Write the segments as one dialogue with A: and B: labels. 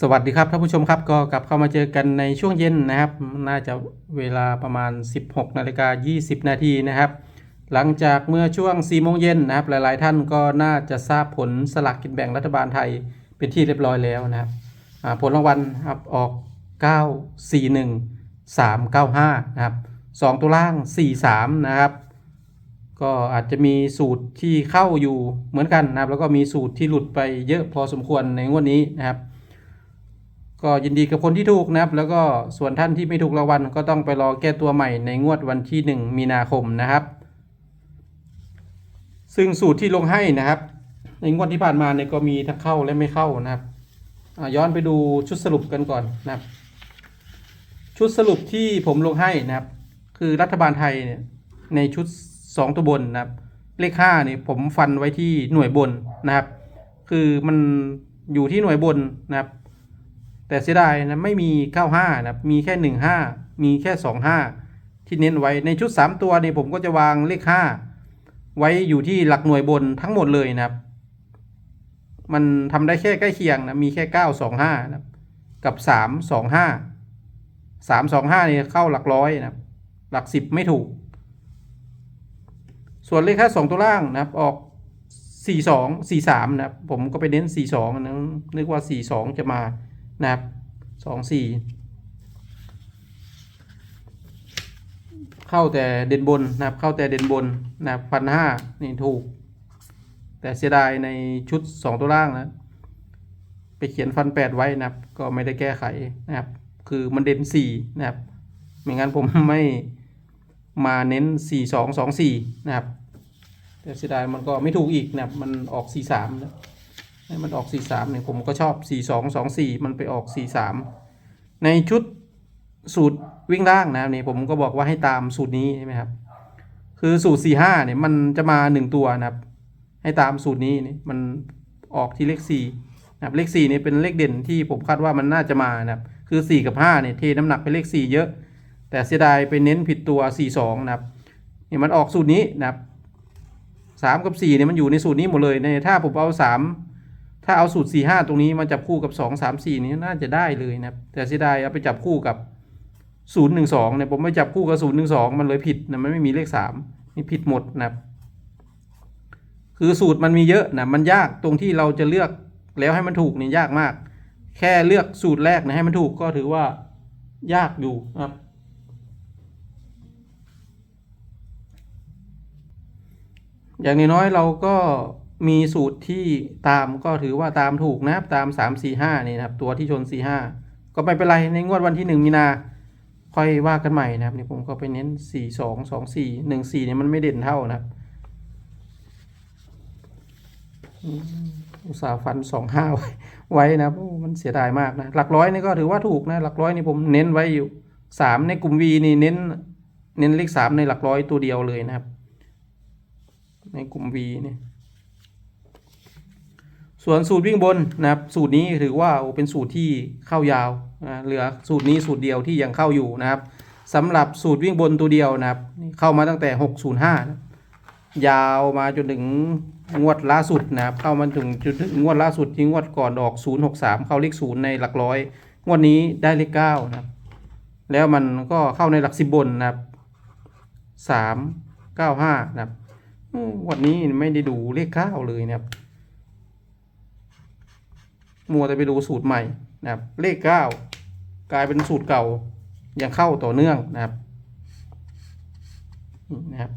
A: สวัสดีครับท่านผู้ชมครับก็กลับเข้ามาเจอกันในช่วงเย็นนะครับ น่าจะเวลาประมาณ 16นาฬิกา20 นาทีนะครับ หลังจากเมื่อช่วง4โมงเย็นนะครับ หลาย ๆ ท่านก็น่าจะทราบผลสลากกินแบ่งรัฐบาลไทยเป็นที่เรียบร้อยแล้วนะครับผลรางวัลครับออก 941 395 นะครับ 2 ตัวล่าง 43 นะครับ ก็อาจจะมีสูตรที่เข้าอยู่เหมือนกันนะครับ แล้วก็มีสูตรที่หลุดไปเยอะพอสมควรในงวดนี้นะครับ ก็ยินดีกับคนที่ถูกนะครับ แล้วก็ส่วนท่านที่ไม่ถูกรางวัลก็ต้องไปรอแก้ตัวใหม่ในงวดวันที่ 1 มีนาคมนะครับ ซึ่งสูตรที่ลงให้นะครับ ในงวดที่ผ่านมาเนี่ยก็มีทั้งเข้าและไม่เข้านะครับย้อนไปดูชุดสรุปกันก่อนนะครับ ชุดสรุปที่ผมลงให้นะครับ คือรัฐบาลไทยเนี่ยในชุด 2 ตัวบนนะครับ เลข5เนี่ยผมฟันไว้ที่หน่วยบนนะครับ คือมันอยู่ที่หน่วยบนนะครับ แต่เสียดายนะไม่มี 95 นะมีแค่ 15 มีแค่ 25 ที่เน้นไว้ในชุด 3 ตัวเนี่ยผมก็จะวางเลข 5 ไว้อยู่ที่หลักหน่วยบนทั้งหมดเลยนะครับ มันทำได้แค่ใกล้เคียงนะมีแค่ 925 นะครับกับ 325 325เนี่ยเข้าหลักร้อยนะครับหลัก 10 ไม่ถูก ส่วนเลขแค่2ตัวล่างนะครับออก 42 43 นะครับผมก็ไปเน้น 42 นะนึกว่า 42 จะมา นะครับสองสี่เข้าแต่เด่นบนนะครับ เข้าแต่เด่นบนนะครับพันห้านี่ถูก แต่เสียดายในชุดสองตัวล่างนะ ไปเขียนฟันแปดไว้นะครับ ก็ไม่ได้แก้ไขนะครับ คือมันเด่นสี่นะครับไม่งั้นผมไม่มาเน้นสี่สองสองสี่นะครับ แต่เสียดายมันก็ไม่ถูกอีกนะครับ มันออกสี่สามนะ ให้มันออก4 3เนี่ยผมก็ชอบ4 2 2 4มันไปออก4 3ในชุดสูตรวิ่งล่างนะครับนี่ผมก็บอกว่าให้ตามสูตรนี้ใช่ไหมครับ คือสูตร4 5เนี่ยมันจะมา1ตัวนะครับ ให้ตามสูตรนี้นี่มันออกที่เลข4นะครับเลข4เนี่ยเป็นเลขเด่นที่ผมคาดว่ามันน่าจะมานะครับ คือ4กับ5เนี่ยเทน้ำหนักไปเลข4เยอะ แต่เสียดายไปเน้นผิดตัว4 2นะครับนี่มันออกสูตรนี้นะครับ3กับ4เนี่ยมันอยู่ในสูตรนี้หมดเลยในถ้าผมเอา3 ถ้าเอาสูตร 4 5 ตรงนี้มาจับคู่กับ 2 3 4 นี้น่าจะได้เลยนะครับแต่เสียดายเอาไปจับคู่กับ 0 1 2เนี่ยผมไม่จับคู่กับ 0 1 2 มันเลยผิดนะมันไม่มีเลข 3 นี่ผิดหมดนะครับคือสูตรมันมีเยอะนะมันยากตรงที่เราจะเลือกแล้วให้มันถูกนี่ยากมาก แค่เลือกสูตรแรกนะให้มันถูกก็ถือว่ายากอยู่นะครับอย่างน้อยเราก็ มีสูตรที่ตามก็ถือว่าตามถูกนะครับตาม 3 4 5นี่นะครับ ตัวที่ชน 4 5 ก็ไม่เป็นไรในงวดวันที่ 1 มีนา ค่อยว่ากันใหม่นะครับนี่ผมก็ไปเน้น 4 2 2 4 1 4เนี่ยมันไม่เด่นเท่านะครับอุตสาห์ฟัน 2 5 ไว้ไว้นะครับมันเสียดายมากนะ หลักร้อยนี่ก็ถือว่าถูกนะ หลักร้อยนี่ผมเน้นไว้อยู่ 3 ในกลุ่ม V นี่เน้น เน้นเลข 3 ในหลักร้อยตัวเดียวเลยนะครับ ในกลุ่ม V นี่ ส่วนสูตรวิ่งบนนะครับ สูตรนี้ถือว่าเป็นสูตรที่เข้ายาวนะเหลือสูตรนี้สูตรเดียวที่ยังเข้าอยู่นะครับสำหรับสูตรวิ่งบนตัวเดียวนะครับ เข้ามาตั้งแต่ 605นะยาวมาจนถึงงวดล่าสุดนะครับ เข้ามาถึงจนถึงงวดล่าสุดที่งวดก่อนออก 063 เข้าเลขศูนย์ในหลักร้อย งวดนี้ได้เลข9นะครับ แล้วมันก็เข้าในหลักสิบบนนะครับ 395 นะครับงวันนี้ไม่ได้ดูเลข9เลยนะครับ มัวแต่ไปดูสูตรใหม่นะครับ เลขเก้ากลายเป็นสูตรเก่ายังเข้าต่อเนื่องนะครับนะครับ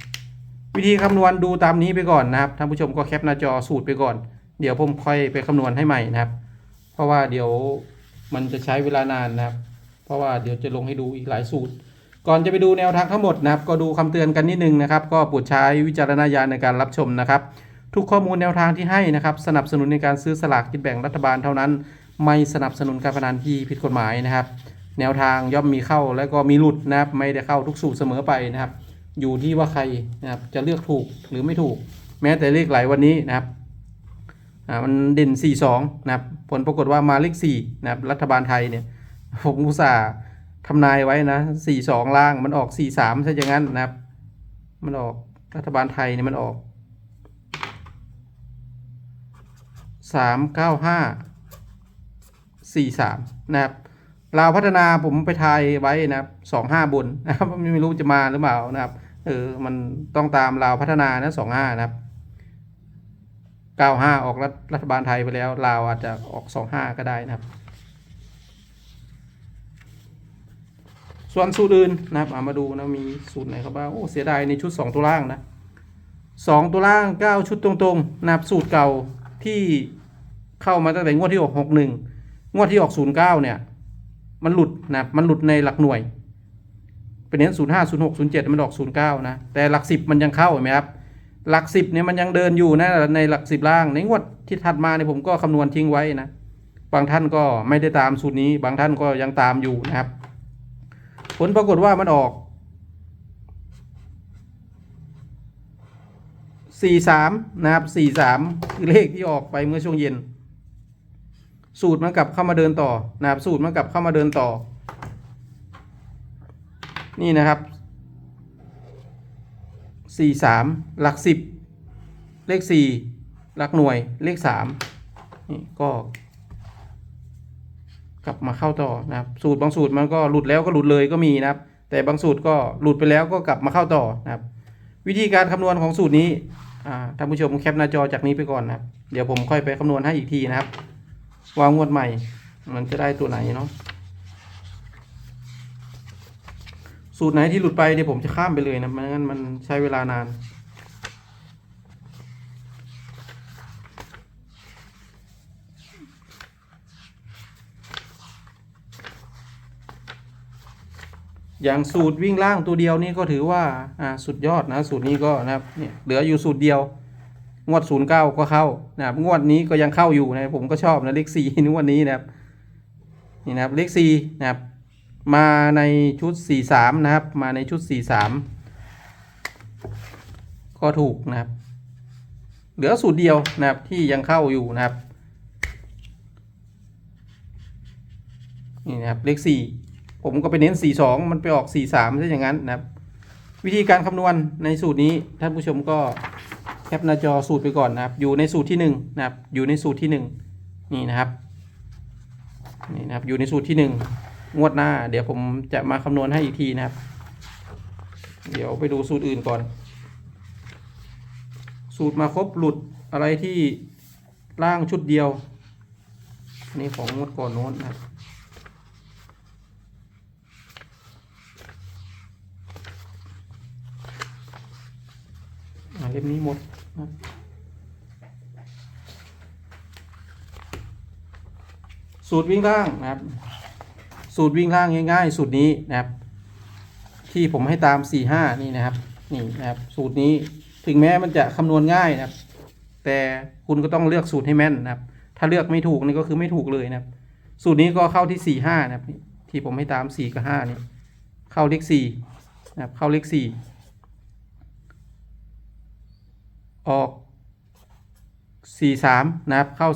A: วิธีคำนวณดูตามนี้ไปก่อนนะครับท่านผู้ชมก็แคปหน้าจอสูตรไปก่อน เดี๋ยวผมค่อยไปคำนวณให้ใหม่นะครับ เพราะว่าเดี๋ยวมันจะใช้เวลานานนะครับ เพราะว่าเดี๋ยวจะลงให้ดูอีกหลายสูตร ก่อนจะไปดูแนวทางทั้งหมดนะครับ ก็ดูคำเตือนกันนิดนึงนะครับ ก็โปรดใช้วิจารณญาณในการรับชมนะครับ ทุกข้อมูลแนวทางที่ให้นะครับ สนับสนุนในการซื้อสลากกินแบ่งรัฐบาลเท่านั้น ไม่สนับสนุนการพนันที่ผิดกฎหมายนะครับ แนวทางย่อมมีเข้าแล้วก็มีหลุดนะครับ ไม่ได้เข้าทุกสูตรเสมอไปนะครับ อยู่ที่ว่าใครนะครับจะเลือกถูกหรือไม่ถูก แม้แต่เลขไหลวันนี้นะครับมันเด่น 4 2 นะครับ ผลปรากฏว่ามาเลข4นะครับ รัฐบาลไทยเนี่ยผมอุตส่าห์ทำนายไว้นะ4 2 ล่าง มันออก 4 3 ซะอย่างนั้นนะครับ มันออกรัฐบาลไทยเนี่ยมันออก สามเก้าห้าสี่สามนะครับลาวพัฒนาผมไปทายไว้นะครับสองห้าบนนะครับไม่รู้จะมาหรือเปล่านะครับเออมันต้องตามลาวพัฒนานะสองห้านะครับเก้าห้าออกรัฐรัฐบาลไทยไปแล้วลาวอาจจะออกสองห้าก็ได้นะครับ ส่วนสูตรอื่นนะครับเอามาดูนะมีสูตรไหนครับบ้างโอ้เสียดายในชุดสองตัวล่างนะสองตัวล่างเก้าชุดตรงๆนะครับสูตรเก่าที่ เข้ามาตั้งแต่งวดที่ออกหกหนึ่งงวดที่ออกศูนย์เก้าเนี่ย มันหลุดนะมันหลุดในหลักหน่วย เป็นเน้นศูนย์ห้าศูนย์หกศูนย์เจ็ดมันออกศูนย์เก้านะ แต่หลักสิบมันยังเข้าเห็นไหมครับ หลักสิบเนี่ยมันยังเดินอยู่นะในหลักสิบล่าง ในงวดที่ถัดมาเนี่ยผมก็คำนวณทิ้งไว้นะ บางท่านก็ไม่ได้ตามสูตรนี้ บางท่านก็ยังตามอยู่นะครับ ผลปรากฏว่ามันออกสี่สามนะครับสี่สามคือเลขที่ออกไปเมื่อช่วงเย็น สูตรมันกลับเข้ามาเดินต่อนะครับสูตรมันกลับเข้ามาเดินต่อ นี่นะครับสี่สามหลักสิบเลขสี่หลักหน่วยเลขสามนี่ก็กลับมาเข้าต่อนะครับสูตรบางสูตรมันก็หลุดแล้วก็หลุดเลยก็มีนะครับ แต่บางสูตรก็หลุดไปแล้วก็กลับมาเข้าต่อนะครับ วิธีการคำนวณของสูตรนี้ท่านผู้ชมแคปหน้าจอจากนี้ไปก่อนนะครับ เดี๋ยวผมค่อยไปคำนวณให้อีกทีนะครับ วางงวดใหม่ มันจะได้ตัวไหนเนาะสูตรไหนที่หลุดไปเดี๋ยวผมจะข้ามไปเลยนะไมันงั้นมันใช้เวลานาน อย่างสูตรวิ่งล่างตัวเดียวนี่ก็ถือว่า อ่า สุดยอดนะ สูตรนี้ก็นะครับเนี่ยเหลืออยู่สูตรเดียว งวดศูนย์เก้าก็เข้านะครับงวดนี้ก็ยังเข้าอยู่นะผมก็ชอบนะเลขสี่นวดนี้นะครับนี่นะครับเลขสี่นะครับมาในชุดสี่สามนะครับ มาในชุดสี่สามก็ถูกนะครับ เหลือสูตรเดียวนะครับที่ยังเข้าอยู่นะครับนี่นะครับเลขสี่ผมก็ไปเน้น 4 2 มันไปออก 4 3ซะอย่างนั้นนะครับ วิธีการคำนวณในสูตรนี้ท่านผู้ชมก็ แคปหน้าจอสูตรไปก่อนนะครับ อยู่ในสูตรที่1นะครับ อยู่ในสูตรที่ 1 นี่นะครับ นี่นะครับ อยู่ในสูตรที่ 1 งวดหน้า เดี๋ยวผมจะมาคำนวณให้อีกทีนะครับ เดี๋ยวไปดูสูตรอื่นก่อน สูตรมาครบหลุดอะไรที่ล่างชุดเดียวอันนี้ของงวดก่อนโน้นนะครับเล่มนี้หมด สูตรวิ่งล่างนะครับ สูตรวิ่งล่างง่าย ๆ สูตรนี้นะครับ ที่ผมให้ตาม4ี่ห้านี่นะครับ นี่นะครับ สูตรนี้ถึงแม้มันจะคำนวณง่ายนะครับ แต่คุณก็ต้องเลือกสูตรให้แม่นนะครับ ถ้าเลือกไม่ถูกนี่ก็คือไม่ถูกเลยนะครับ สูตรนี้ก็เข้าที่4ี่ห้านะครับ ที่ผมให้ตาม4กับ5นี่เข้าเลข4นะครับ เข้าเลข4 ออก 43 นะครับ เข้า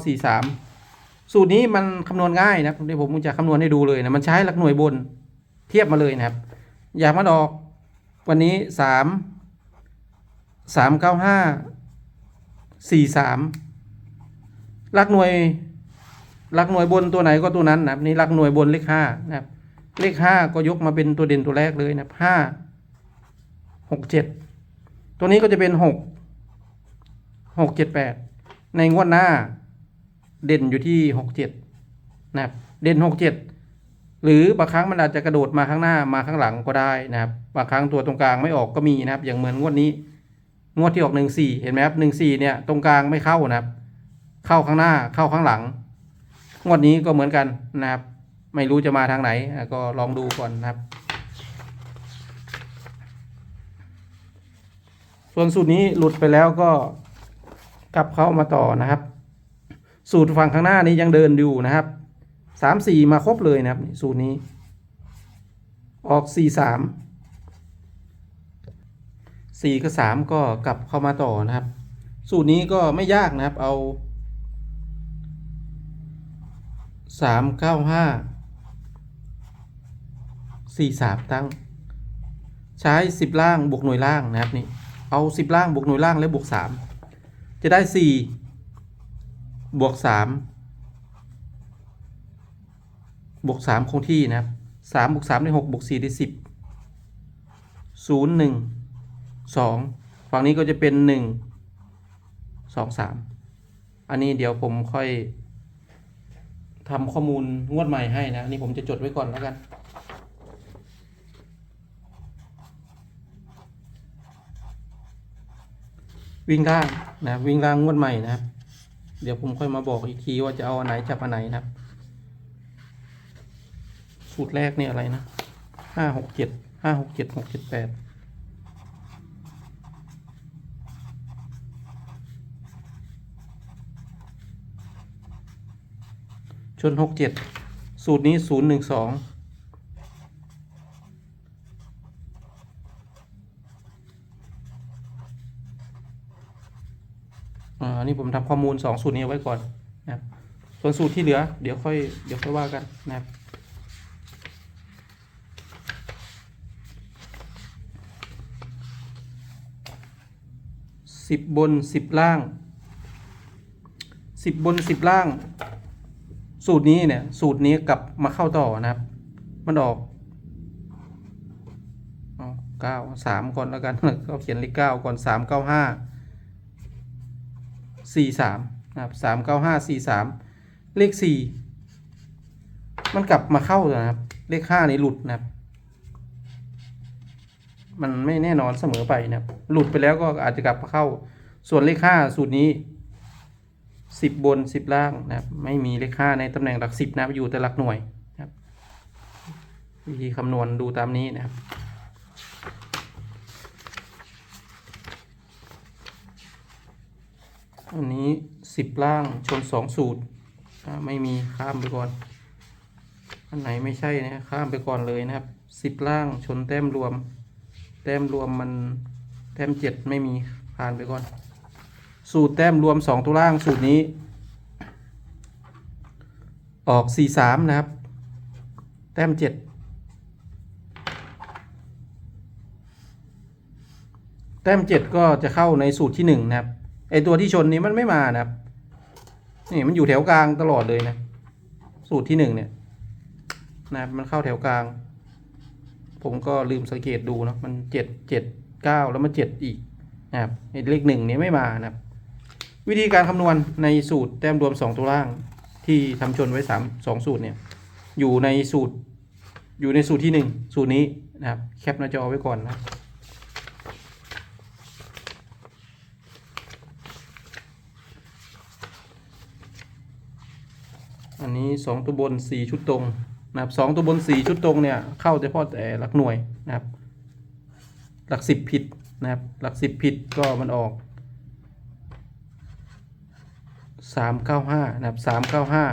A: 43 สูตรนี้มันคำนวณง่ายนะครับเดี๋ยวผมจะคำนวณให้ดูเลยนะมันใช้หลักหน่วยบนเทียบมาเลยนะครับ อยากมันออกวันนี้ 3 395 43หลักหน่วยหลักหน่วยบนตัวไหนก็ตัวนั้นนะครับนี่หลักหน่วยบนเลข5นะครับ เลข5ก็ยกมาเป็นตัวเด่นตัวแรกเลยนะ5 6 7ตัวนี้ก็จะเป็น6 หกเจ็ดแปดในงวดหน้า เด่นอยู่ที่หกเจ็ดนะครับเด่นหกเจ็ดหรือบางครั้งมันอาจจะกระโดดมาข้างหน้ามาข้างหลังก็ได้นะครับบางครั้งตัวตรงกลางไม่ออกก็มีนะครับ อย่างเหมือนงวดนี้ งวดที่ออกหนึ่งสี่เห็นไหมครับหนึ่งสี่เนี่ยตรงกลางไม่เข้านะครับ เข้าข้างหน้าเข้าข้างหลัง งวดนี้ก็เหมือนกันนะครับ ไม่รู้จะมาทางไหนก็ลองดูก่อนนะครับ ส่วนสูตรนี้หลุดไปแล้วก็ กลับเข้ามาต่อนะครับ สูตรฝั่งข้างหน้านี้ยังเดินอยู่นะครับสามสี่มาครบเลยนะครับ สูตรนี้ ออกสี่สามสี่กับสามก็กลับเข้ามาต่อนะครับ สูตรนี้ก็ไม่ยากนะครับ เอาสามเก้าห้าสี่สามตั้ง ใช้สิบล่างบวกหน่วยล่างนะครับนี่เอาสิบล่างบวกหน่วยล่างแล้วบวกสาม จะได้สี่บวกสามบวกสามคงที่นะครับสามบวกสามได้หกบวกสี่ได้สิบศูนย์หนึ่งสองฝั่งนี้ก็จะเป็นหนึ่งสองสามอันนี้เดี๋ยวผมค่อยทำข้อมูลงวดใหม่ให้นะอันนี่ผมจะจดไว้ก่อนแล้วกัน วิ่งล่างนะวิ่งล่างงวดใหม่นะครับ เดี๋ยวผมค่อยมาบอกอีกทีว่าจะเอาอันไหนจับอันไหนนะครับ สูตรแรกเนี่ยอะไรนะห้าหกเจ็ดห้าหกเจ็ดหกเจ็ดแปดชนหกเจ็ดสูตรนี้ศูนย์หนึ่งสอง อ่าอันนี้ผมทำข้อมูลสองสูตรนี้ไว้ก่อนนะครับส่วนสูตรที่เหลือ เดี๋ยวค่อยเดี๋ยวค่อยว่ากันนะครับสิบบนสิบล่างสิบบนสิบล่าง สูตรนี้เนี่ยสูตรนี้กลับมาเข้าต่อนะครับ มันออกเก้าสามก่อนแล้วกันก็เขียนเลขเก้าก่อนสามเก้าห้า สี่สามนะครับสามเก้าห้าสี่สามเลขสี่มันกลับมาเข้านะครับ เลขห้านี้หลุดนะครับ มันไม่แน่นอนเสมอไปนะครับ หลุดไปแล้วก็อาจจะกลับมาเข้า ส่วนเลขห้าสูตรนี้สิบบนสิบล่างนะครับ ไม่มีเลขห้าในตำแหน่งหลักสิบนะครับอยู่แต่หลักหน่วยนะครับ วิธีคำนวณดูตามนี้นะครับ อันนี้สิบล่างชนสองสูตรไม่มีข้ามไปก่อน อันไหนไม่ใช่นะข้ามไปก่อนเลยนะครับสิบล่างชนแต้มรวม แต้มรวมมันแต้มเจ็ดไม่มีผ่านไปก่อน สูตรแต้มรวมสองตัวล่างสูตรนี้ ออกสี่สามนะครับ แต้มเจ็ดแต้มเจ็ดก็จะเข้าในสูตรที่หนึ่งนะครับ ไอตัวที่ชนนี้มันไม่มานะครับ นี่มันอยู่แถวกลางตลอดเลยนะ สูตรที่หนึ่งเนี่ยนะครับมันเข้าแถวกลาง ผมก็ลืมสังเกตดูเนาะมันเจ็ดเจ็ดเก้าแล้วมาเจ็ดอีกนะครับไอเลขหนึ่งนี้ไม่มานะครับ วิธีการคำนวณในสูตรแต้มรวมสองตัวล่างที่ทำชนไว้สามสองสูตรเนี่ยอยู่ในสูตรอยู่ในสูตรที่หนึ่งสูตรนี้นะครับแคปหน้าจอไว้ก่อนนะ อันนี้สองตัวบนสี่ชุดตรงนะครับสองตัวบนสี่ชุดตรงเนี่ยเข้าเฉพาะแต่หลักหน่วยนะครับ หลักสิบผิดนะครับ หลักสิบผิดก็มันออกสามเก้าห้านะครับสามเก้าห้า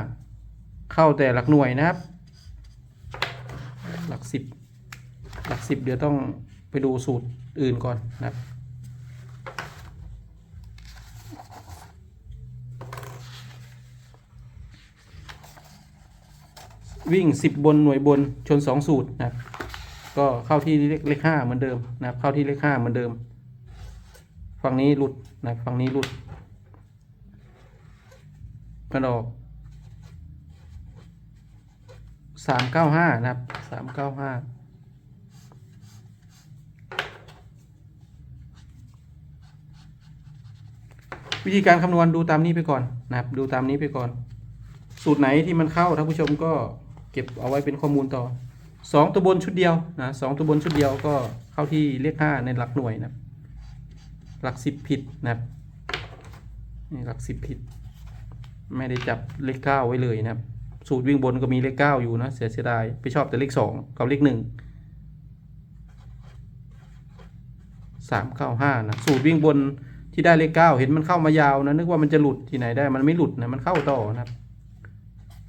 A: เข้าแต่หลักหน่วยนะครับ หลักสิบหลักสิบเดี๋ยวต้องไปดูสูตรอื่นก่อนนะครับ วิ่งสิบบนหน่วยบนชนสองสูตรนะครับ ก็เข้าที่เลขเลขห้าเหมือนเดิมนะครับ เข้าที่เลขห้าเหมือนเดิม ฝั่งนี้หลุดนะครับฝั่งนี้หลุดมันออกสามเก้าห้านะครับสามเก้าห้าวิธีการคำนวณดูตามนี้ไปก่อนนะครับ ดูตามนี้ไปก่อน สูตรไหนที่มันเข้าท่านผู้ชมก็ เก็บเอาไว้เป็นข้อมูลต่อสองตัวบนชุดเดียวนะสองตัวบนชุดเดียวก็เข้าที่เลขห้าในหลักหน่วยนะหลักสิบผิดนะครับนี่หลักสิบผิด ไม่ได้จับเลขเก้าไว้เลยนะครับ สูตรวิ่งบนก็มีเลขเก้าอยู่นะเสียเสียดายไปชอบแต่เลขสองกับเลขหนึ่งสามเก้าห้านะสูตรวิ่งบนที่ได้เลขเก้าเห็นมันเข้ามายาวนะนึกว่ามันจะหลุดที่ไหนได้มันไม่หลุดนะมันเข้าต่อนะครับ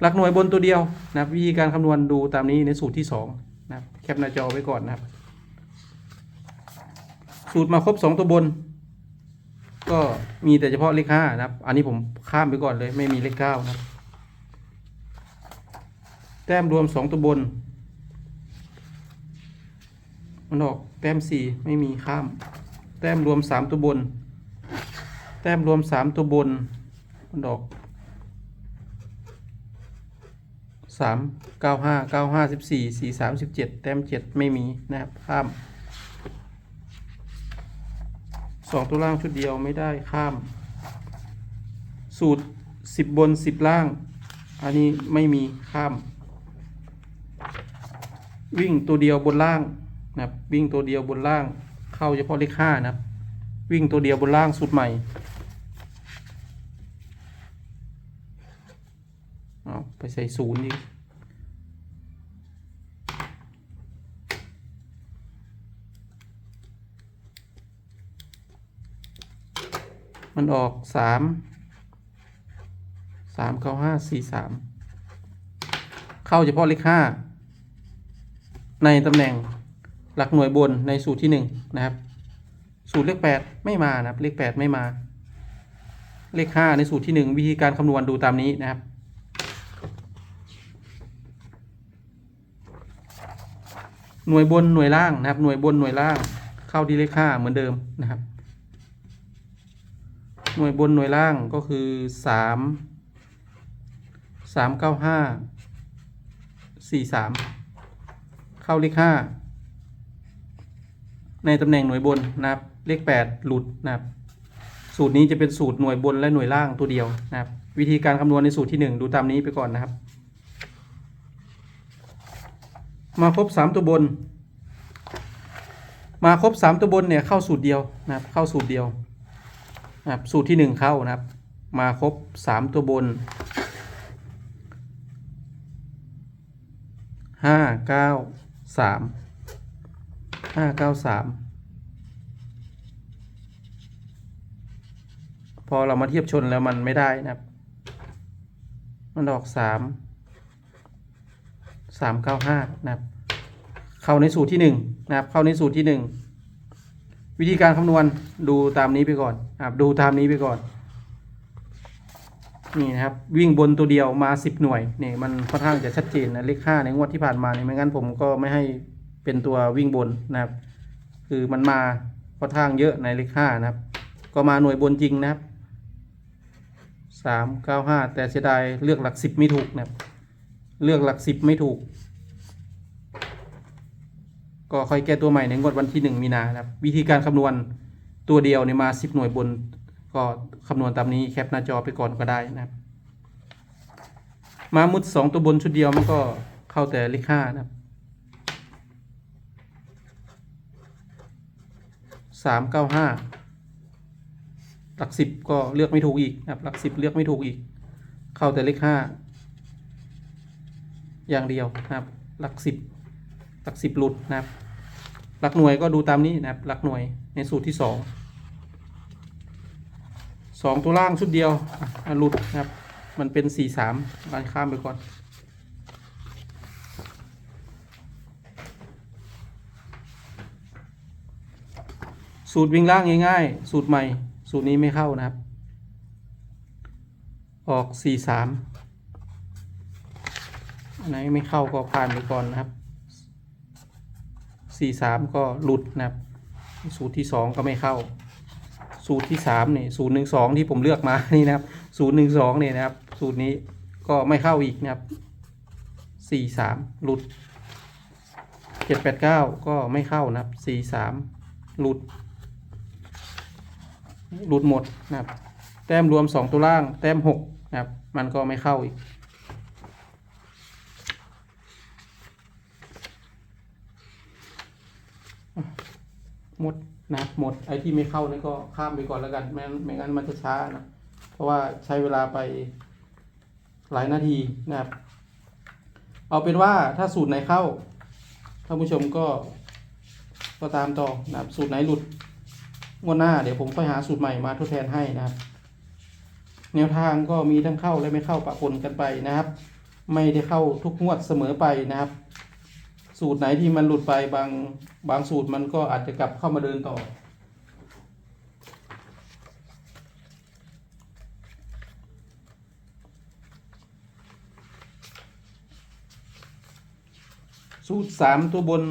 A: หลักหน่วยบนตัวเดียวนะครับวิธีการคำนวณดูตามนี้ในสูตรที่สองนะครับแคปหน้าจอไว้ก่อนนะครับ สูตรมาครบสองตัวบน ก็มีแต่เฉพาะเลขห้านะครับ อันนี้ผมข้ามไปก่อนเลย ไม่มีเลขเก้านะครับ แต้มรวมสองตัวบนมันออกแต้มสี่ไม่มีข้าม แต้มรวมสามตัวบน แต้มรวมสามตัวบนมันออก สามเก้าห้าเก้าห้าสิบสี่สี่สามสิบเจ็ดแต้มเจ็ดไม่มีนะครับข้ามสองตัวล่างชุดเดียวไม่ได้ข้าม สูตรสิบบนสิบล่าง อันนี้ไม่มีข้าม วิ่งตัวเดียวบนล่างนะครับวิ่งตัวเดียวบนล่าง เข้าเฉพาะเลขห้านะครับ วิ่งตัวเดียวบนล่างสุดใหม่ เอาไปใส่ศูนย์อีกมันออกสามสามเก้าห้าสี่สามเข้าเฉพาะเลขห้าในตำแหน่งหลักหน่วยบนในสูตรที่หนึ่งนะครับ สูตรเลขแปดไม่มานะครับเลขแปดไม่มา เลขห้าในสูตรที่หนึ่งวิธีการคำนวณดูตามนี้นะครับ หน่วยบนหน่วยล่างนะครับ หน่วยบนหน่วยล่าง เข้าที่เลขห้าเหมือนเดิมนะครับ หน่วยบนหน่วยล่างก็คือสามสามเก้าห้าสี่สามเข้าเลขห้าในตำแหน่งหน่วยบนนะครับ เลขแปดหลุดนะครับสูตรนี้จะเป็นสูตรหน่วยบนและหน่วยล่างตัวเดียวนะครับ วิธีการคำนวณในสูตรที่หนึ่งดูตามนี้ไปก่อนนะครับ มาครบสามตัวบน มาครบสามตัวบนเนี่ยเข้าสูตรเดียวนะครับเข้าสูตรเดียวนะครับสูตรที่หนึ่งเข้านะครับ มาครบสามตัวบนห้าเก้าสามห้าเก้าสามพอเรามาเทียบชนแล้วมันไม่ได้นะครับ มันออกสาม สามเก้าห้านะครับ เข้าในสูตรที่หนึ่งนะครับ เข้าในสูตรที่หนึ่งวิธีการคำนวณดูตามนี้ไปก่อนนะครับดูตามนี้ไปก่อน นี่นะครับ วิ่งบนตัวเดียวมาสิบหน่วยนี่มันค่อนข้างจะชัดเจนนะเลขห้าในงวดที่ผ่านมาเนี่ยไม่งั้นผมก็ไม่ให้เป็นตัววิ่งบนนะครับ คือมันมาค่อนข้างเยอะในเลขห้านะครับ ก็มาหน่วยบนจริงนะครับสามเก้าห้าแต่เสียดายเลือกหลักสิบไม่ถูกนะครับ เลือกหลักสิบไม่ถูก ก็ค่อยแก้ตัวใหม่ในงวดวันที่หนึ่งมีนาครับ วิธีการคำนวณตัวเดียวเนี่ยมาสิบหน่วยบน ก็คำนวณตามนี้แคปหน้าจอไปก่อนก็ได้นะครับมามุดสองตัวบนชุดเดียวมันก็เข้าแต่เลขห้านะครับสามเก้าห้าหลักสิบก็เลือกไม่ถูกอีกนะครับหลักสิบเลือกไม่ถูกอีก เข้าแต่เลขห้าอย่างเดียวนะครับ หลักสิบ หลักสิบหลุดนะครับ หลักหน่วยก็ดูตามนี้นะครับ หลักหน่วยในสูตรที่สองสองตัวล่างชุดเดียวหลุดนะครับ มันเป็นสี่สามลานข้ามไปก่อนสูตรวิ่งล่างง่ายๆ สูตรใหม่ สูตรนี้ไม่เข้านะครับ ออกสี่สามอันไหนไม่เข้าก็ผ่านไปก่อนนะครับ สี่สามก็หลุดนะครับ สูตรที่สองก็ไม่เข้า สูตรที่สามนี่ศูนย์หนึ่งสองที่ผมเลือกมานี่นะครับศูนย์หนึ่งสองเนี่ยนะครับ สูตรนี้ก็ไม่เข้าอีกนะครับสี่สามหลุดเจ็ดแปดเก้าก็ไม่เข้านะครับสี่สามหลุด หลุดหมดนะครับ แต้มรวมสองตัวล่าง แต้มหกนะครับ มันก็ไม่เข้าอีก หมดนะหมดไอ้ที่ไม่เข้านี่ก็ข้ามไปก่อนแล้วกันไม่งั้นไม่งั้นมันจะช้านะเพราะว่าใช้เวลาไปหลายนาทีนะครับ เอาเป็นว่าถ้าสูตรไหนเข้าท่านผู้ชมก็ก็ตามต่อนะครับสูตรไหนหลุดงวดหน้าเดี๋ยวผมค่อยหาสูตรใหม่มาทดแทนให้นะครับ แนวทางก็มีทั้งเข้าและไม่เข้าปะปนกันไปนะครับ ไม่ได้เข้าทุกงวดเสมอไปนะครับ สูตรไหนที่มันหลุดไปบางบางสูตรมันก็อาจจะกลับเข้ามาเดินต่อ สูตรสามตัวบน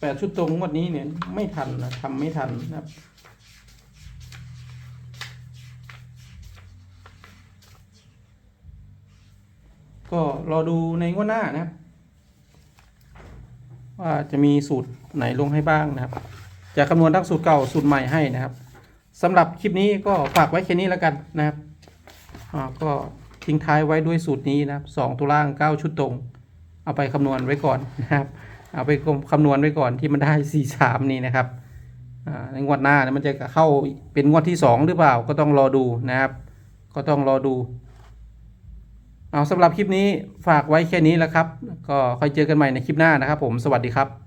A: แปดชุดตรงวดนี้เนี่ยไม่ทันนะทำไม่ทันนะครับกก็รอดูในงวดหน้านะครับ ว่าจะมีสูตรไหนลงให้บ้างนะครับ จะคำนวณทั้งสูตรเก่าสูตรใหม่ให้นะครับสำหรับคลิปนี้ก็ฝากไว้แค่นี้แล้วกันนะครับก็ทิ้งท้ายไว้ด้วยสูตรนี้นะครับสองตัวล่างเก้าชุดตรง เอาไปคำนวณไว้ก่อนนะครับ เอาไปคำนวณไว้ก่อนที่มันได้สี่สามนี่นะครับในงวดหน้ามันจะเข้าเป็นงวดที่สองหรือเปล่าก็ต้องรอดูนะครับ ก็ต้องรอดู เอาสำหรับคลิปนี้ฝากไว้แค่นี้แล้วครับ ก็ค่อยเจอกันใหม่ในคลิปหน้านะครับผมสวัสดีครับ